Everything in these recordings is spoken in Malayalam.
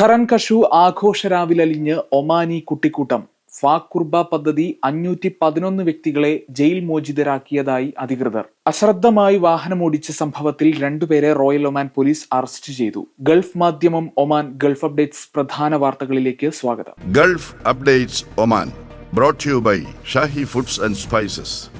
ഖറൻ കഷു ആഘോഷരാവിലലിഞ്ഞ് ഒമാനി കുട്ടിക്കൂട്ടം. ഫാക്കുർബ പദ്ധതി അഞ്ഞൂറ്റി പതിനൊന്ന് വ്യക്തികളെ ജയിൽ മോചിതരാക്കിയതായി അധികൃതർ. അശ്രദ്ധമായി വാഹനമോടിച്ച സംഭവത്തിൽ രണ്ടുപേരെ റോയൽ ഒമാൻ പോലീസ് അറസ്റ്റ് ചെയ്തു. Gulf Madhyamam Oman Gulf updates പ്രധാന വാർത്തകളിലേക്ക് സ്വാഗതം. Gulf updates Oman brought to by Shahi foods and and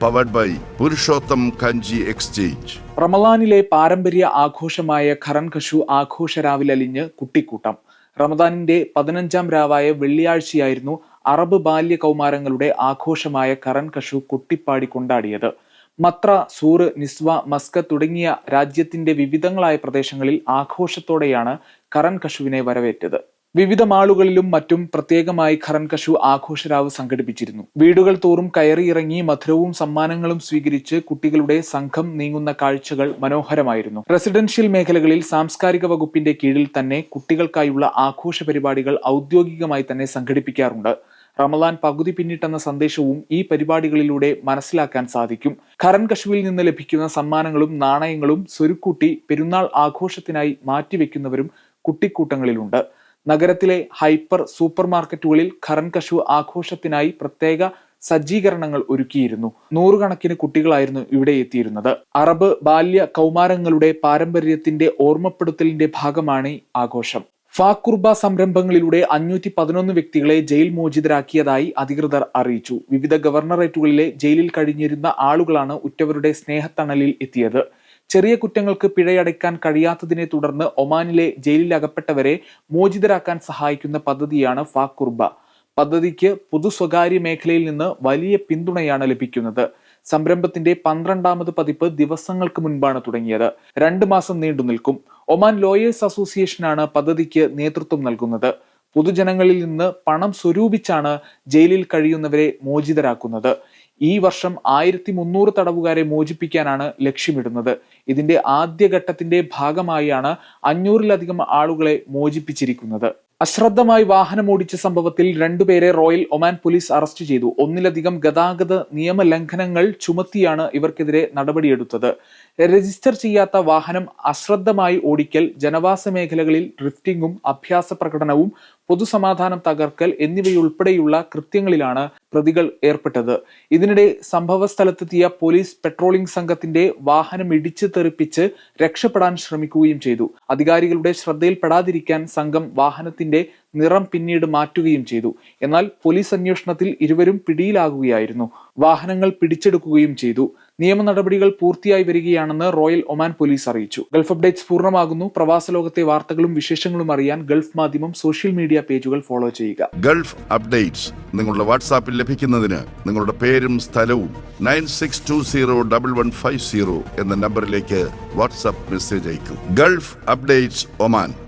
Spices. By Purushottam Kanji exchange. റമദാനിലെ പാരമ്പര്യ ആഘോഷമായ ഖറൻ കഷു ആഘോഷരാവിലലിഞ്ഞ് കുട്ടിക്കൂട്ടം റമദാനിന്റെ പതിനഞ്ചാം രാവായ വെള്ളിയാഴ്ചയായിരുന്നു അറബ് ബാല്യ കൗമാരങ്ങളുടെ ആഘോഷമായ ഖറൻ കഷു കുട്ടിപ്പാടി കൊണ്ടാടിയത് മത്ര സൂറ് നിസ്വ മസ്ക തുടങ്ങിയ രാജ്യത്തിന്റെ വിവിധങ്ങളായ പ്രദേശങ്ങളിൽ ആഘോഷത്തോടെയാണ് കറൻ കഷുവിനെ വരവേറ്റത് വിവിധ മാളുകളിലും മറ്റും പ്രത്യേകമായി ഖരൻ കഷു ആഘോഷരാവ് സംഘടിപ്പിച്ചിരുന്നു. വീടുകൾ തോറും കയറിയിറങ്ങി മധുരവും സമ്മാനങ്ങളും സ്വീകരിച്ച് കുട്ടികളുടെ സംഘം നീങ്ങുന്ന കാഴ്ചകൾ മനോഹരമായിരുന്നു. റെസിഡൻഷ്യൽ മേഖലകളിൽ സാംസ്കാരിക വകുപ്പിന്റെ കീഴിൽ തന്നെ കുട്ടികൾക്കായുള്ള ആഘോഷ പരിപാടികൾ ഔദ്യോഗികമായി തന്നെ സംഘടിപ്പിക്കാറുണ്ട്. റമദാൻ പകുതി പിന്നിട്ടെന്ന സന്ദേശവും ഈ പരിപാടികളിലൂടെ മനസ്സിലാക്കാൻ സാധിക്കും. ഖരൻ കശുവിൽ നിന്ന് ലഭിക്കുന്ന സമ്മാനങ്ങളും നാണയങ്ങളും സ്വരുക്കൂട്ടി പെരുന്നാൾ ആഘോഷത്തിനായി മാറ്റിവെക്കുന്നവരും കുട്ടിക്കൂട്ടങ്ങളിലുണ്ട്. നഗരത്തിലെ ഹൈപ്പർ സൂപ്പർ മാർക്കറ്റുകളിൽ ഖറൻ കശു ആഘോഷത്തിനായി പ്രത്യേക സജ്ജീകരണങ്ങൾ ഒരുക്കിയിരുന്നു. നൂറുകണക്കിന് കുട്ടികളായിരുന്നു ഇവിടെ എത്തിയിരുന്നത്. അറബ് ബാല്യ കൗമാരങ്ങളുടെ പാരമ്പര്യത്തിന്റെ ഓർമ്മപ്പെടുത്തലിന്റെ ഭാഗമാണ് ആഘോഷം. ഫാക്കുർബ സംരംഭങ്ങളിലൂടെ അഞ്ഞൂറ്റി പതിനൊന്ന് വ്യക്തികളെ ജയിൽ മോചിതരാക്കിയതായി അധികൃതർ അറിയിച്ചു. വിവിധ ഗവർണറേറ്റുകളിലെ ജയിലിൽ കഴിഞ്ഞിരുന്ന ആളുകളാണ് ഉറ്റവരുടെ സ്നേഹത്തണലിൽ എത്തിയത്. ചെറിയ കുറ്റങ്ങൾക്ക് പിഴയടയ്ക്കാൻ കഴിയാത്തതിനെ തുടർന്ന് ഒമാനിലെ ജയിലിൽ അകപ്പെട്ടവരെ മോചിതരാക്കാൻ സഹായിക്കുന്ന പദ്ധതിയാണ് ഫാക്കുർബ പദ്ധതിക്ക് പൊതു സ്വകാര്യ മേഖലയിൽ നിന്ന് വലിയ പിന്തുണയാണ് ലഭിക്കുന്നത്. സംരംഭത്തിന്റെ പന്ത്രണ്ടാമത് പതിപ്പ് ദിവസങ്ങൾക്ക് മുൻപാണ് തുടങ്ങിയത്. രണ്ട് മാസം നീണ്ടു നിൽക്കും. ഒമാൻ ലോയേഴ്സ് അസോസിയേഷനാണ് പദ്ധതിക്ക് നേതൃത്വം നൽകുന്നത്. പൊതുജനങ്ങളിൽ നിന്ന് പണം സ്വരൂപിച്ചാണ് ജയിലിൽ കഴിയുന്നവരെ മോചിതരാക്കുന്നത്. ഈ വർഷം ആയിരത്തി മുന്നൂറ് തടവുകാരെ മോചിപ്പിക്കാനാണ് ലക്ഷ്യമിടുന്നത്. ഇതിന്റെ ആദ്യഘട്ടത്തിന്റെ ഭാഗമായാണ് അഞ്ഞൂറിലധികം ആളുകളെ മോചിപ്പിച്ചിരിക്കുന്നത്. അശ്രദ്ധമായി വാഹനമോടിച്ച സംഭവത്തിൽ രണ്ടുപേരെ റോയൽ ഒമാൻ പോലീസ് അറസ്റ്റ് ചെയ്തു. ഒന്നിലധികം ഗതാഗത നിയമ ലംഘനങ്ങൾ ചുമത്തിയാണ് ഇവർക്കെതിരെ നടപടിയെടുത്തത്. രജിസ്റ്റർ ചെയ്യാത്ത വാഹനം അശ്രദ്ധമായി ഓടിക്കൽ ജനവാസ മേഖലകളിൽ ഡ്രിഫ്റ്റിംഗും അഭ്യാസ പ്രകടനവും പൊതുസമാധാനം തകർക്കൽ എന്നിവയുൾപ്പെടെയുള്ള കൃത്യങ്ങളിലാണ് പ്രതികൾ ഏർപ്പെട്ടത്. ഇതിനിടെ സംഭവ സ്ഥലത്തെത്തിയ പോലീസ് പെട്രോളിംഗ് സംഘത്തിന്റെ വാഹനം ഇടിച്ചു തെറിപ്പിച്ച് രക്ഷപ്പെടാൻ ശ്രമിക്കുകയും ചെയ്തു. അധികാരികളുടെ ശ്രദ്ധയിൽപ്പെടാതിരിക്കാൻ സംഘം വാഹനത്തിന്റെ നിറം പിന്നീട് മാറ്റുകയും ചെയ്തു. എന്നാൽ പോലീസ് അന്വേഷണത്തിൽ ഇരുവരും പിടിയിലാകുകയായിരുന്നു. വാഹനങ്ങൾ പിടിച്ചെടുക്കുകയും ചെയ്തു. നിയമ നടപടികൾ പൂർത്തിയായി വരികയാണെന്ന് റോയൽ ഒമാൻ പോലീസ് അറിയിച്ചു. ഗൾഫ് അപ്ഡേറ്റ്സ് പൂർണമാകുന്നു. പ്രവാസ ലോകത്തെ വാർത്തകളും വിശേഷങ്ങളും അറിയാൻ ഗൾഫ് മാധ്യമം സോഷ്യൽ മീഡിയ പേജുകൾ ഫോളോ ചെയ്യുക. ഗൾഫ് അപ്ഡേറ്റ്സ് നിങ്ങളുടെ വാട്സാപ്പിൽ ലഭിക്കുന്നതിന് നിങ്ങളുടെ പേരും സ്ഥലവും nine six two zero double one five zero എന്ന നമ്പറിലേക്ക് വാട്സാപ്പ് മെസ്സേജ് അയക്കും. Gulf updates Oman.